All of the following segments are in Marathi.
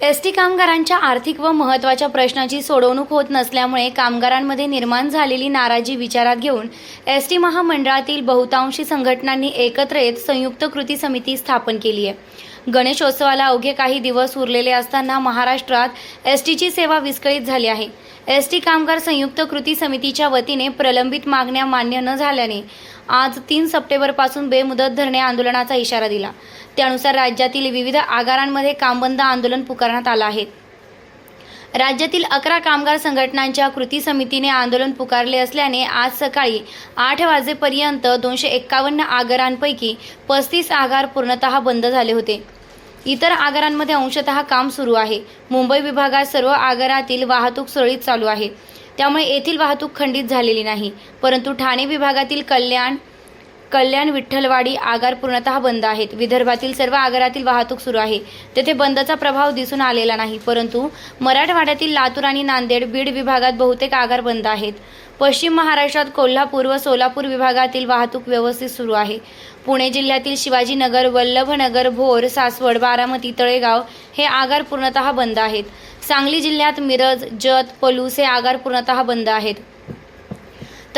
एस टी कामगारांच्या आर्थिक व महत्त्वाच्या प्रश्नाची सोडवणूक होत नसल्यामुळे कामगारांमध्ये निर्माण झालेली नाराजी विचारात घेऊन एस टी महामंडळातील बहुतांशी संघटनांनी एकत्र येत संयुक्त कृती समिती स्थापन केली आहे. गणेशोत्सवाला अवघे काही दिवस उरलेले असताना महाराष्ट्रात एस टीची सेवा विस्कळीत झाली आहे. एस टी कामगार संयुक्त कृती समितीच्या वतीने प्रलंबित मागण्या मान्य न झाल्याने आज तीन सप्टेंबरपासून बेमुदत धरणे आंदोलनाचा इशारा दिला. त्यानुसार राज्यातील विविध आगारांमध्ये कामबंद आंदोलन पुकारण्यात आलं आहे. राज्यातील अकरा कामगार संघटनांच्या कृती समितीने आंदोलन पुकारले असल्याने आज सकाळी आठ वाजेपर्यंत दोनशे एक्कावन्न आगारांपैकी पस्तीस आगार पूर्णतः बंद झाले होते. इतर आगारांमध्ये अंशतः काम सुरू आहे. मुंबई विभागात सर्व आगारातील वाहतूक सुरळीत चालू आहे. त्यामुळे येथील वाहतूक खंडित झालेली नाही. परंतु ठाणे विभागातील कल्याण कल्याण विठ्ठलवाडी आगार पूर्णतः बंद आहेत. विदर्भातील सर्व आगारातील वाहतूक सुरू आहे. तेथे बंदचा प्रभाव दिसून आलेला नाही परंतु मराठवाड्यातील लातूर आणि नांदेड बीड विभागात बहुतेक आगार बंद आहेत. पश्चिम महाराष्ट्रात कोल्हापूर व सोलापूर विभागातील वाहतूक व्यवस्थित सुरू आहे. पुणे जिल्ह्यातील शिवाजीनगर वल्लभनगर भोर सासवड बारामती तळेगाव हे आगार पूर्णतः बंद आहेत. सांगली जिल्ह्यात मिरज जत पलूस हे आगार पूर्णतः बंद आहेत.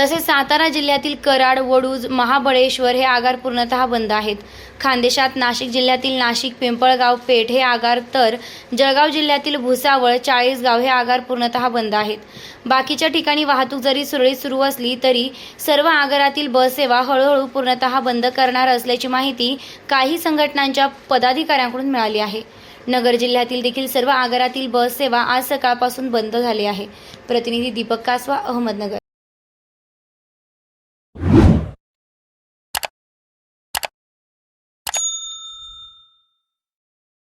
तसेच सातारा जिल्ह्यातील कराड वडूज महाबळेश्वर हे आगार पूर्णतः बंद आहेत. खानदेशात नाशिक जिल्ह्यातील नाशिक पिंपळगाव पेठ हे आगार तर जळगाव जिल्ह्यातील भुसावळ चाळीसगाव हे आगार पूर्णतः बंद आहेत. बाकीच्या ठिकाणी वाहतूक जरी सुरळीत सुरू असली तरी सर्व आगारातील बससेवा हळूहळू पूर्णतः बंद करणार असल्याची माहिती काही संघटनांच्या पदाधिकाऱ्यांकडून मिळाली आहे. नगर जिल्ह्यातील देखील सर्व आगारातील बस सेवा आज सकाळपासून बंद झाली आहे. प्रतिनिधी दीपक कासवा अहमदनगर.